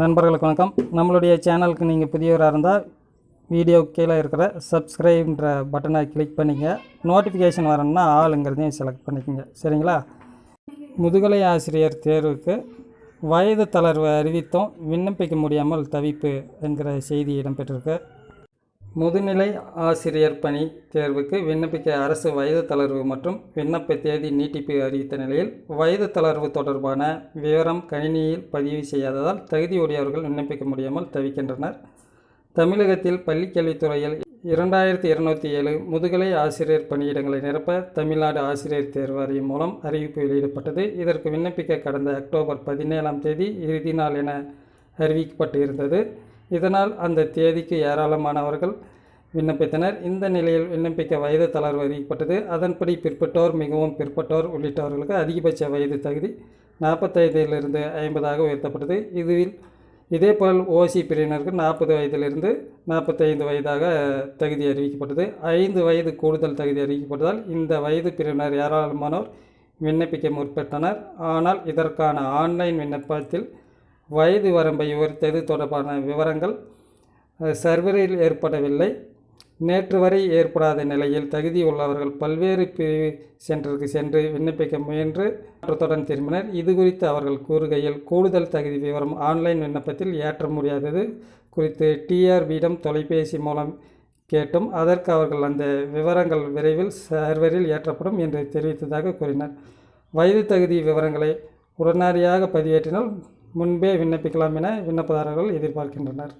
நண்பர்களுக்கு வணக்கம். நம்மளுடைய சேனலுக்கு நீங்கள் புதியவராக இருந்தால் வீடியோ கீழே இருக்கிற சப்ஸ்கிரைப்ன்ற பட்டனை கிளிக் பண்ணிங்க. நோட்டிஃபிகேஷன் வரணும்னா ஆளுங்கிறதையும் செலக்ட் பண்ணிக்கோங்க. சரிங்களா? முதுகலை ஆசிரியர் தேர்வுக்கு வயது தளர்வு அறிவித்தும் விண்ணப்பிக்க முடியாமல் தவிப்பு என்கிற செய்தி இடம்பெற்றிருக்கு. முதுநிலை ஆசிரியர் பணி தேர்வுக்கு விண்ணப்பிக்க அரசு வயது தளர்வு மற்றும் விண்ணப்ப தேதி நீட்டிப்பு அறிவித்த நிலையில் வயது தளர்வு தொடர்பான விவரம் கணினியில் பதிவு செய்யாததால் தகுதியுடையவர்கள் விண்ணப்பிக்க முடியாமல் தவிக்கின்றனர். தமிழகத்தில் பள்ளிக்கல்வித்துறையில் இரண்டாயிரத்தி இருநூத்தி ஏழு முதுகலை ஆசிரியர் பணியிடங்களை நிரப்ப தமிழ்நாடு ஆசிரியர் தேர்வு வாரியம் மூலம் அறிவிப்பு வெளியிடப்பட்டது. இதற்கு விண்ணப்பிக்க கடந்த அக்டோபர் பதினேழாம் தேதி இறுதி நாள் என அறிவிக்கப்பட்டு இருந்தது இதனால் அந்த தேதிக்கு ஏராளமானவர்கள் விண்ணப்பித்தனர். இந்த நிலையில் விண்ணப்பிக்க வயது தளர்வு அறிவிக்கப்பட்டது. அதன்படி பிற்பட்டோர் மிகவும் பிற்பட்டோர் உள்ளிட்டவர்களுக்கு அதிகபட்ச வயது தகுதி நாற்பத்தைந்திலிருந்து ஐம்பதாக உயர்த்தப்பட்டது. இதில் இதேபோல் ஓசி பிரிவினருக்கு நாற்பது வயதிலிருந்து நாற்பத்தைந்து வயதாக தகுதி அறிவிக்கப்பட்டது. ஐந்து வயது கூடுதல் தகுதி அறிவிக்கப்பட்டதால் இந்த வயது பிரிவினர் ஏராளமானோர் விண்ணப்பிக்க முற்பட்டனர். ஆனால் இதற்கான ஆன்லைன் விண்ணப்பத்தில் வயது வரம்பை உயர்த்தது தொடர்பான விவரங்கள் சர்வரில் ஏற்படவில்லை. நேற்று வரை ஏற்படாத நிலையில் தகுதி உள்ளவர்கள் பல்வேறு பிரிவு சென்டருக்கு சென்று விண்ணப்பிக்க முயன்று மாற்றத்துடன் திரும்பினர். இது குறித்து அவர்கள் கூறுகையில் கூடுதல் தகுதி விவரம் ஆன்லைன் விண்ணப்பத்தில் ஏற்ற முடியாதது குறித்து டிஆர்பியிடம் தொலைபேசி மூலம் கேட்டும். அதற்கு அவர்கள் அந்த விவரங்கள் விரைவில் சர்வரில் ஏற்றப்படும் என்று தெரிவித்ததாக கூறினர். வயது தகுதி விவரங்களை உடனடியாக பதிவேற்றினால் முன்பே விண்ணப்பிக்கலாம் என விண்ணப்பதாரர்கள் எதிர்பார்க்கின்றனர்.